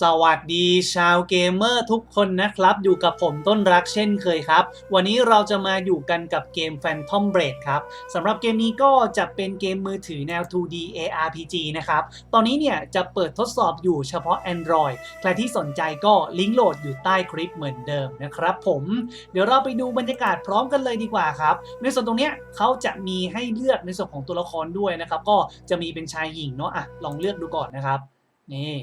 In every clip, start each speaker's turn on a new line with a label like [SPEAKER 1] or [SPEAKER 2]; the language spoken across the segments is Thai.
[SPEAKER 1] สวัสดีชาวเกมเมอร์ทุกคนนะครับ อยู่กับผมต้นรักเช่นเคยครับ วันนี้เราจะมาอยู่กันกับเกม Phantom Blade ครับสำหรับเกมนี้ก็จะเป็นเกมมือถือแนว 2D ARPG นะครับ ตอนนี้เนี่ยจะเปิดทดสอบอยู่เฉพาะ Android ใครที่สนใจก็ลิงก์โหลดอยู่ใต้คลิปเหมือนเดิมนะครับผม เดี๋ยวเราไปดูบรรยากาศพร้อมกันเลยดีกว่าครับ ในส่วนตรงเนี้ยเขาจะมีให้เลือกในส่วนของตัวละครด้วยนะครับ ก็จะมีเป็นชายหญิงเนาะอะลองเลือกดูก่อนนะครับนี่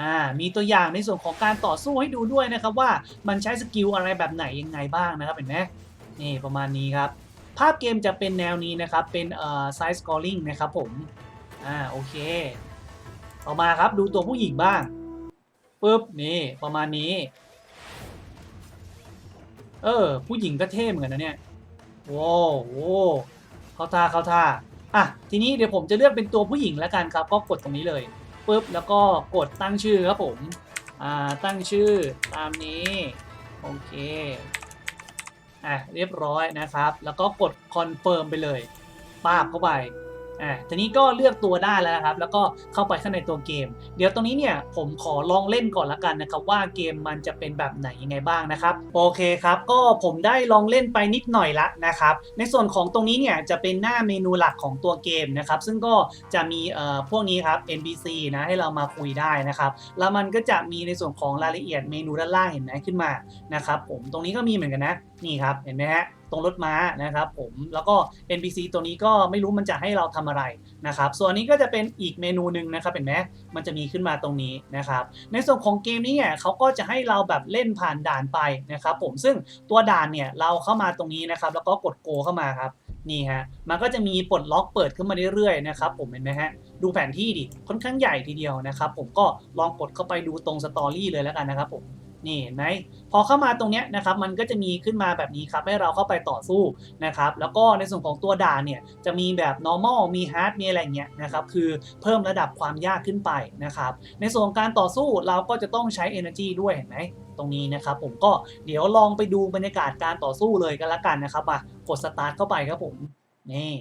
[SPEAKER 1] อ่ามีตัวอย่างในส่วนของการต่อสู้ให้ดูด้วยนะครับว่ามันใช้สกิลอะไรแบบไหนยังไงบ้างนะครับเห็นไหมนี่ประมาณนี้ครับ ภาพเกมจะเป็นแนวนี้นะครับเป็นเอ่อ side scrolling นะครับผมอ่าโอเคต่อมาครับดูตัวผู้หญิงบ้างปึ๊บนี่ประมาณนี้ เออ ผู้หญิงก็เท่เหมือนกันนะเนี่ยว้าวโว้เข้าท่าเข้าท่าอะทีนี้เดี๋ยวผมจะเลือกเป็นตัวผู้หญิงแล้วกันครับ ก็กดตรงนี้เลย ปุ๊บแล้วก็กดตั้งชื่อครับผมอ่าตั้งชื่อตามนี้โอเคอะเรียบร้อยนะครับ แล้วก็กดคอนเฟิร์มไปเลยปาบเข้าไป อะทีนี้ก็เลือกตัวได้แล้วนะครับ แล้วก็เข้าไปข้างในตัวเกม เดี๋ยวตรงนี้เนี่ยผมขอลองเล่นก่อนละกันนะครับ ว่าเกมมันจะเป็นแบบไหนยังไงบ้างนะครับโอเคครับ ก็ผมได้ลองเล่นไปนิดหน่อยละนะครับ ในส่วนของตรงนี้เนี่ยจะเป็นหน้าเมนูหลักของตัวเกมนะครับ ซึ่งก็จะมีเอ่อพวกนี้ครับ NPC นะให้เรามาคุยได้นะครับ แล้วมันก็จะมีในส่วนของรายละเอียดเมนูด้านล่างเห็นไหมขึ้นมานะครับ ผมตรงนี้ก็มีเหมือนกันนะนี่ครับเห็นไหมฮะ ตรงรถม้านะครับผมแล้วก็ NPC ตัวนี้ก็ไม่รู้มันจะให้เราทำอะไรนะครับส่วนนี้ก็จะเป็นอีกเมนูหนึ่งนะครับเห็นไหมมันจะมีขึ้นมาตรงนี้นะครับในส่วนของเกมนี้เนี่ยเขาก็จะให้เราแบบเล่นผ่านด่านไปนะครับผมซึ่งตัวด่านเนี่ยเราเข้ามาตรงนี้นะครับแล้วก็กดโกเข้ามาครับนี่ฮะมันก็จะมีปลดล็อกเปิดขึ้นมาเรื่อยๆนะครับผมเห็นไหมฮะดูแผนที่ดิค่อนข้างใหญ่ทีเดียวนะครับผมก็ลองกดเข้าไปดูตรงสตอรี่เลยแล้วกันนะครับผม นี่เห็นไหมพอเข้ามาตรงนี้นะครับมันก็จะมีขึ้นมาแบบนี้ครับให้เราเข้าไปต่อสู้นะครับแล้วก็ในส่วนของตัวด่านเนี่ยจะมีแบบ normal มี hard มีอะไรเงี้ยนะครับคือเพิ่มระดับความยากขึ้นไปนะครับในส่วนการต่อสู้เราก็จะต้องใช้ energy ด้วยเห็นไหมตรงนี้นะครับผมก็เดี๋ยวลองไปดูบรรยากาศการต่อสู้เลยกันละกันนะครับอะกด start เข้าไปครับผมนี่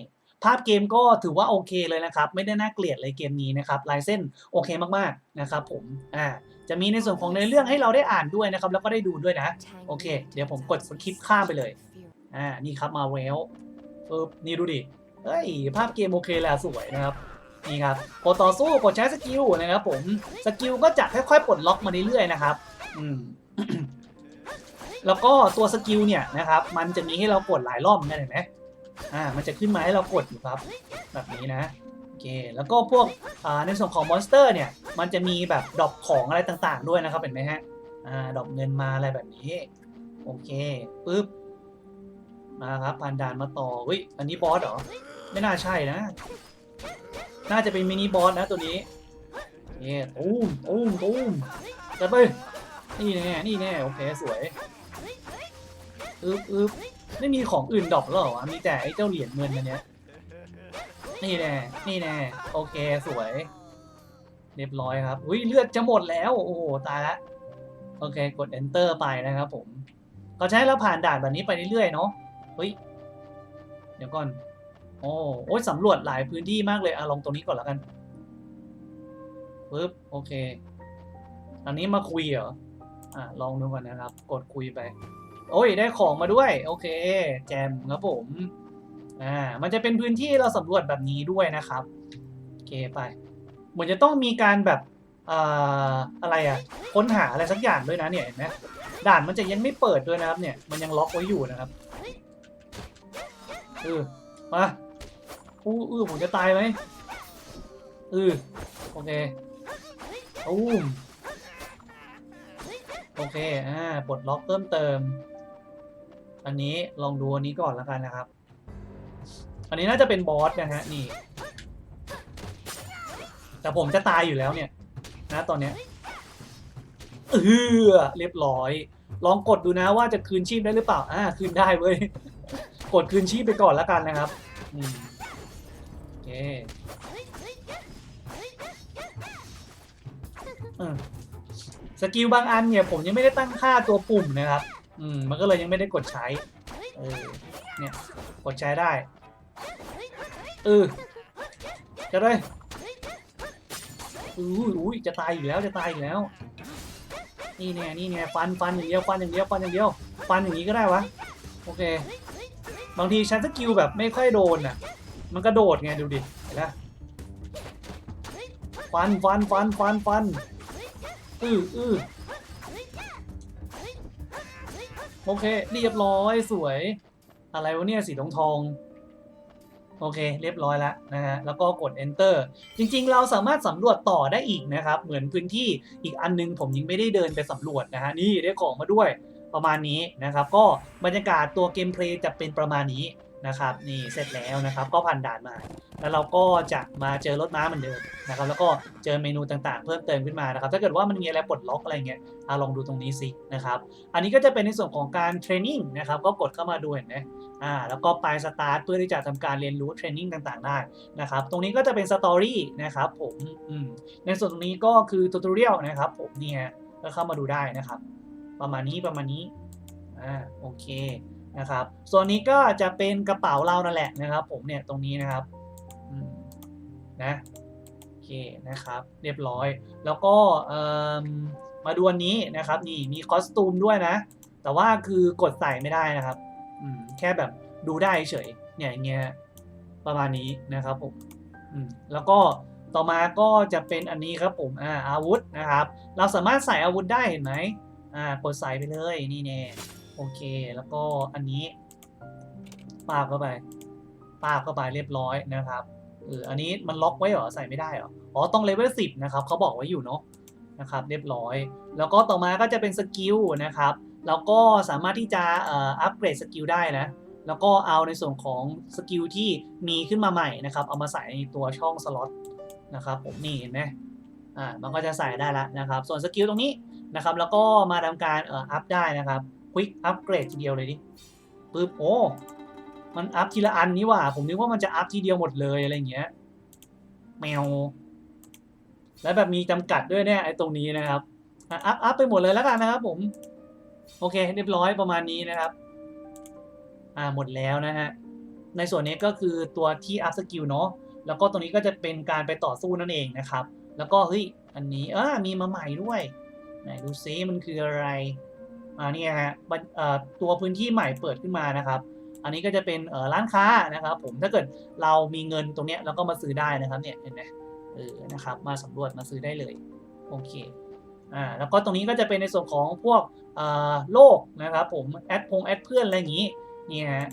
[SPEAKER 1] ภาพเกมก็ถือว่าโอเคเลยนะครับ ไม่ได้น่าเกลียดเลยเกมนี้นะครับลายเส้นโอเคมากๆนะครับผมอ่าจะมีในส่วนของในอเรื่องให้เราได้อ่านด้วยนะครับ แล้วก็ได้ดูด้วยนะ โอเค เดี๋ยวผมกดสคริปข้ามไปเลยอ่านี่ครับมาเวลปึ๊บนี่ดูดิเฮ้ยภาพเกมโอเคแหละสวยนะครับนี่ครับกดต่อสู้กดใช้สกิลนะครับผมสกิลก็จะค่อยๆปลดล็อกมาเรื่อยๆนะครับอืมแล้วก็ตัวสกิลเนี่ยนะครับมันจะมีให้เรากดหลายรอบเหมือนกันเห็นไหม อ่ามันจะขึ้นมาให้เรากดอยู่ครับ แบบนี้นะโอเคแล้วก็พวกอ่าในส่วนของมอนสเตอร์เนี่ยมันจะมีแบบดรอปของอะไรต่างๆ ด้วยนะครับเห็นไหมฮะอ่าดรอปเงินมาอะไรแบบนี้โอเคปึ๊บมาครับผ่านด่านมาต่อเฮ้ยอันนี้บอสเหรอไม่น่าใช่นะ น่าจะเป็นมินิบอสนะตัวนี้เย้ตูมตูมตูมจัดไปนี่แน่นี่แน่โอเคสวยอึ๊บอึ๊บ ไม่มีของอื่นดรอปหรอวะมีแต่ไอ้เจ้าเหรียญเงินอันเนี้ยนี่แน่นี่แน่โอเคสวย เรียบร้อยครับอุ้ยเลือดจะหมดแล้ว โอ้โหตายละโอเคกด enter ไปนะครับผมก็ใช้แล้วผ่านด่านแบบนี้ไปเรื่อยๆเนาะเฮ้ยเดี๋ยวก่อนโอ้โอ้สำรวจหลายพื้นที่มากเลยอะลองตรงนี้ก่อนแล้วกันปึ๊บโอเค อันนี้มาคุยเหรออะลองดูก่อนนะครับ กดคุยไป โอ้ยได้ของมาด้วย โอเค แจมครับผมอ่ามันจะเป็นพื้นที่เราสำรวจแบบนี้ด้วยนะครับโอเคไปเหมือนจะต้องมีการแบบอ่าอะไรอะค้นหาอะไรสักอย่างด้วยนะเนี่ยเห็นไหมด่านมันจะยังไม่เปิดด้วยนะครับเนี่ยมันยังล็อกไว้อยู่นะครับเออมาอู้อือผมจะตายไหมเออโอเคอู้มโอเค อ่า ปลดล็อกเพิ่มเติม อันนี้ลองดูอันนี้ก่อนแล้วกันนะครับ อันนี้น่าจะเป็นบอสนะฮะนี่ แต่ผมจะตายอยู่แล้วเนี่ย นะตอนเนี้ยเออเรียบร้อย ลองกดดูนะว่าจะคืนชีพได้หรือเปล่า อ่า คืนได้เว้ย กดคืนชีพไปก่อนแล้วกันนะครับอืมโอเคสกิลบางอันเนี่ยผมยังไม่ได้ตั้งค่าตัวปุ่มนะครับ อืมมันก็เลยยังไม่ได้กดใช้เออเนี่ยกดใช้ได้เออจะได้อุ้ยอุ้ยจะตายอีกแล้วจะตายอีกแล้ว นี่แน่นี่แน่ฟันฟันอย่างเดียวฟันอย่างเดียวฟันอย่างเดียวฟันอย่างนี้ก็ได้วะโอเค บางทีใช้สกิลแบบไม่ค่อยโดนอะ มันกระโดดไงดูดิเห็นไหมฟันฟันฟันฟันฟันอื้ออื้อ โอเค เรียบร้อยสวย อะไรวะเนี่ยสีทองทองโอเค เรียบร้อยแล้วนะฮะแล้วก็กด enter จริงๆ เราสามารถสำรวจต่อได้อีกนะครับ เหมือนพื้นที่อีกอันนึงผมยังไม่ได้เดินไปสำรวจนะฮะนี่ได้ของมาด้วยประมาณนี้นะครับ ก็บรรยากาศตัวเกมเพลย์จะเป็นประมาณนี้ นะครับนี่เสร็จแล้วนะครับ ก็ผ่านด่านมา แล้วเราก็จะมาเจอรถม้าเหมือนเดิมนะครับ แล้วก็เจอเมนูต่างๆ เพิ่มเติมขึ้นมานะครับ ถ้าเกิดว่ามันมีอะไรปลดล็อกอะไรเงี้ยอะลองดูตรงนี้สินะครับ อันนี้ก็จะเป็นในส่วนของการเทรนนิ่งนะครับ ก็กดเข้ามาดูเห็นไหมอ่าแล้วก็ไปสตาร์ทเพื่อที่จะทำการเรียนรู้เทรนนิ่งต่างๆได้นะครับ ตรงนี้ก็จะเป็นสตอรี่นะครับผมอืมในส่วนตรงนี้ก็คือทูตอเรียลนะครับ ผมเนี่ยก็เข้ามาดูได้นะครับ ประมาณนี้ประมาณนี้อ่าโอเค นะครับ ส่วนนี้ก็จะเป็นกระเป๋าเรานั่นแหละนะครับ ผมเนี่ยตรงนี้นะครับนะโอเคนะครับ เรียบร้อย แล้วก็มาดูอันนี้นะครับ นี่มีคอสตูมด้วยนะ แต่ว่าคือกดใส่ไม่ได้นะครับอืมแค่แบบดูได้เฉยเนี่ยอย่างเงี้ยประมาณนี้นะครับผมอืมแล้วก็ต่อมาก็จะเป็นอันนี้ครับผมอ่าอาวุธนะครับ เราสามารถใส่อาวุธได้เห็นไหมอ่ากดใส่ไปเลยนี่แน่ โอเค แล้วก็อันนี้ปาบเข้าไปปาบเข้าไปเรียบร้อยนะครับเอออันนี้มันล็อกไว้เหรอใส่ไม่ได้เหรออ๋อต้องเลเวลสิบนะครับเขาบอกไว้อยู่เนาะนะครับเรียบร้อย แล้วก็ต่อมาก็จะเป็นสกิลนะครับแล้วก็สามารถที่จะเอ่ออัปเกรดสกิลได้นะแล้วก็เอาในส่วนของสกิลที่มีขึ้นมาใหม่นะครับ เอามาใส่ในตัวช่องสล็อตนะครับผมนี่เห็นไหมอ่ามันก็จะใส่ได้แล้วนะครับ ส่วนสกิลตรงนี้นะครับ แล้วก็มาทำการเอ่ออัพได้นะครับ ควิกอัปเกรดทีเดียวเลยดิปึ๊บโอ้มันอัพทีละอันนี่หว่าผมนึกว่ามันจะอัพทีเดียวหมดเลยอะไรเงี้ยแมว แล้วแบบมีจำกัดด้วยเนี่ยไอ้ตรงนี้นะครับอะอัพอัพไปหมดเลยแล้วกันนะครับผม โอเค เรียบร้อยประมาณนี้นะครับ อ่าหมดแล้วนะฮะในส่วนนี้ก็คือตัวที่อัพสกิลเนาะแล้วก็ตรงนี้ก็จะเป็นการไปต่อสู้นั่นเองนะครับ แล้วก็เฮ้ยอันนี้เออมีมาใหม่ด้วยไหนดูซิมันคืออะไร อ่านี่ฮะตัวพื้นที่ใหม่เปิดขึ้นมานะครับ อันนี้ก็จะเป็นร้านค้านะครับ ผมถ้าเกิดเรามีเงินตรงเนี้ยเราก็มาซื้อได้นะครับเนี่ยเห็นไหมเออนะครับมาสำรวจมาซื้อได้เลยโอเคอ่าแล้วก็ตรงนี้ก็จะเป็นในส่วนของพวกโลกนะครับ ผมแอดพงแอดเพื่อนอะไรอย่างนี้นี่ฮะ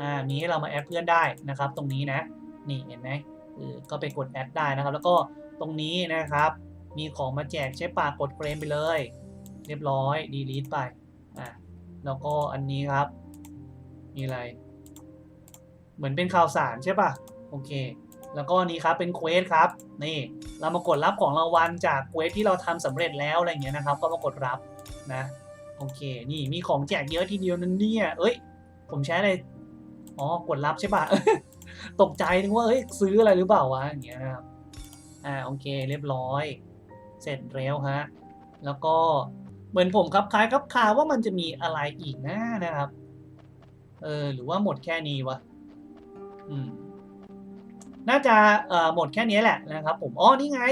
[SPEAKER 1] อ่ามีให้เรามาแอดเพื่อนได้นะครับ ตรงนี้นะนี่เห็นไหมเออก็ไปกดแอดได้นะครับ แล้วก็ตรงนี้นะครับ มีของมาแจกใช้ปากกดเฟรมไปเลย เรียบร้อยดีลีทไปอะแล้วก็อันนี้ครับ มีอะไร เหมือนเป็นข่าวสารใช่ปะโอเค แล้วก็นี้ครับเป็นเควสครับ นี่ เรามากดรับของรางวัลจากเควสที่เราทำสำเร็จแล้วอะไรเงี้ยนะครับ ก็มากดรับนะ โอเค นี่มีของแจกเยอะทีเดียวนั่นเนี่ย เอ้ย ผมใช้อะไร อ๋อ กดรับใช่ปะตกใจนึกว่าเอ้ย ซื้ออะไรหรือเปล่าวะ อย่างเงี้ยนะครับ อ่า โอเค เรียบร้อย เสร็จแล้วฮะ แล้วก็ เหมือนผมครับคล้ายครับคาว่ามันจะมีอะไรอีกนะนะครับ เออหรือว่าหมดแค่นี้วะอืมน่าจะเอ่อหมดแค่นี้แหละนะครับ ผมอ๋อนี่ไง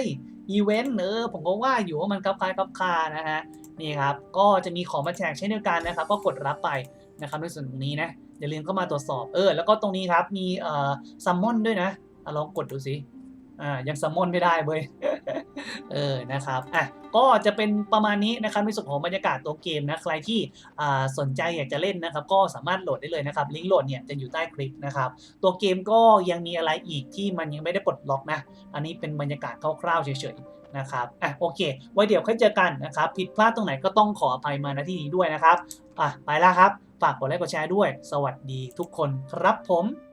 [SPEAKER 1] อีเวนต์เออผมก็ว่าอยู่ว่ามันครับคล้ายครับคานะฮะนี่ครับ ก็จะมีของมาแจกเช่นเดียวกันนะครับ ก็กดรับไปนะครับในส่วนตรงนี้นะอย่าลืมเข้ามาตรวจสอบเออแล้วก็ตรงนี้ครับมีเอ่อซัมมอนด้วยนะอลองกดดูสิอ่ายังซัมมอนไม่ได้เว้ย เออนะครับอะก็จะเป็นประมาณนี้นะครับในส่วนของบรรยากาศตัวเกมนะใครที่สนใจอยากจะเล่นนะครับ ก็สามารถโหลดได้เลยนะครับลิงก์โหลดเนี่ยจะอยู่ใต้คลิปนะครับตัวเกมก็ยังมีอะไรอีกที่มันยังไม่ได้ปลดล็อกนะ อันนี้เป็นบรรยากาศคร่าวๆเฉยๆนะครับอะโอเค ไว้เดี๋ยวค่อยเจอกันนะครับผิดพลาดตรงไหนก็ต้องขออภัยมาณที่นี้ด้วยนะครับอะไปแล้วครับ ฝากกดไลค์กดแชร์ด้วย สวัสดีทุกคนครับผม